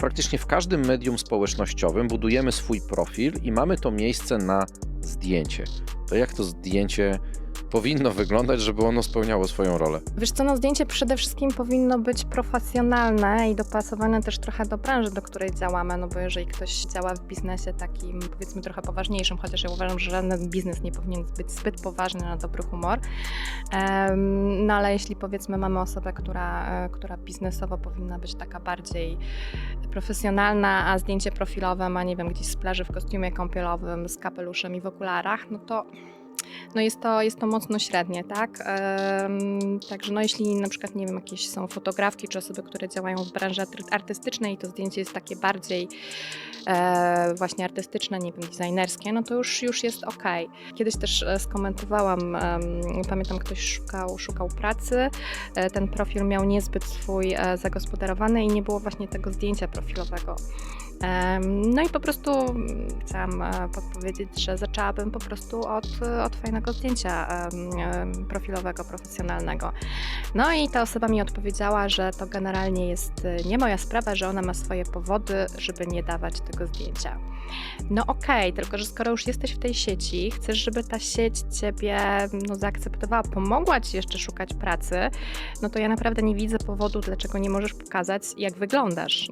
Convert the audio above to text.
Praktycznie w każdym medium społecznościowym budujemy swój profil i mamy to miejsce na zdjęcie. To jak to zdjęcie powinno wyglądać, żeby ono spełniało swoją rolę? Wiesz co, no zdjęcie przede wszystkim powinno być profesjonalne i dopasowane też trochę do branży, do której działamy, no bo jeżeli ktoś działa w biznesie takim powiedzmy trochę poważniejszym, chociaż ja uważam, że żaden biznes nie powinien być zbyt poważny na dobry humor, no ale jeśli powiedzmy mamy osobę, która, e, która biznesowo powinna być taka bardziej profesjonalna, a zdjęcie profilowe ma, nie wiem, gdzieś z plaży w kostiumie kąpielowym, z kapeluszem i w okularach, no to no jest to, jest to mocno średnie, tak? Także no jeśli na przykład, nie wiem, jakieś są fotografki czy osoby, które działają w branży arty- artystycznej to zdjęcie jest takie bardziej e, właśnie artystyczne, nie wiem, designerskie, no to już, już jest ok. Kiedyś też e, skomentowałam, pamiętam ktoś szukał, szukał pracy, e, ten profil miał niezbyt swój e, zagospodarowany i nie było właśnie tego zdjęcia profilowego. No i po prostu mm, chciałam e, podpowiedzieć, że zaczęłabym po prostu od, od fajnego zdjęcia profilowego, profesjonalnego. No i ta osoba mi odpowiedziała, że to generalnie jest e, nie moja sprawa, że ona ma swoje powody, żeby nie dawać tego zdjęcia. No okej, tylko że skoro już jesteś w tej sieci, chcesz, żeby ta sieć ciebie no, zaakceptowała, pomogła ci jeszcze szukać pracy, no to ja naprawdę nie widzę powodu, dlaczego nie możesz pokazać, jak wyglądasz.